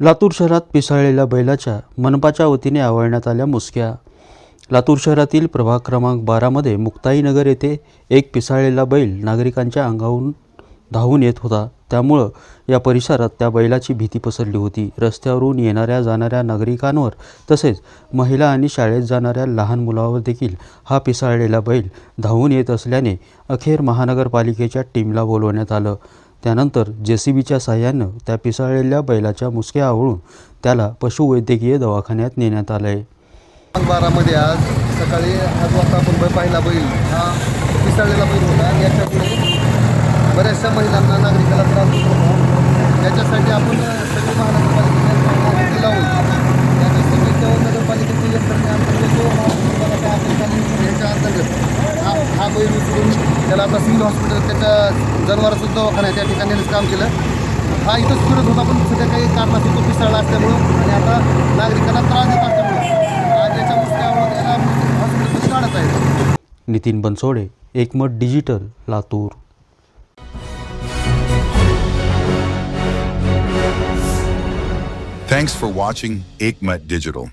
लातूर शहरात पिसाळलेल्या बैलाच्या मनपाच्या वतीने आवळण्यात आल्या मुसक्या. लातूर शहरातील प्रभाग क्रमांक बारामध्ये मुक्ताईनगर येथे एक पिसाळलेला बैल नागरिकांच्या अंगावरून धावून येत होता. त्यामुळं या परिसरात त्या बैलाची भीती पसरली होती. रस्त्यावरून येणाऱ्या जाणाऱ्या नागरिकांवर तसेच महिला आणि शाळेत जाणाऱ्या लहान मुलावर देखील हा पिसाळलेला बैल धावून येत असल्याने अखेर महानगरपालिकेच्या टीमला बोलवण्यात आलं. त्यानंतर जे सी बीच्या साह्यानं त्या पिसाळलेल्या बैलाच्या मुसक्या आवळून त्याला पशुवैद्यकीय दवाखान्यात नेण्यात आलं आहे बारामध्ये आज सकाळी आज वाजता आपण पाहिला बैल. हा पिसाळलेला बैल होता. आणि याच्यापुढे बऱ्याचशा महिलांना नागरिकाला त्रास होतो. याच्यासाठी आपण सगळी महानगरपालिकेने लावून त्याच्या सगळी नगरपालिकेची यंत्रणा अंतर्गत जो हा विभागाचा याच्या अंतर्गत. हा हा बैल उचलून त्याला आता सिव्हिल हॉस्पिटल त्याच्या जनावराचं दवाखाना आहे त्या ठिकाणी काम केलं. हा इथंच फिरत होता पण सध्या काही कारणासाठी तो पिसाळला असल्यामुळं आणि आता नागरिकांना त्रास देत असल्यामुळं आज याच्या मुसक्यावर त्याला हॉस्पिटलमध्ये काढत आहेत. Nitin Bansode Ekmat digital Latur. Thanks for watching Aikmat Digital.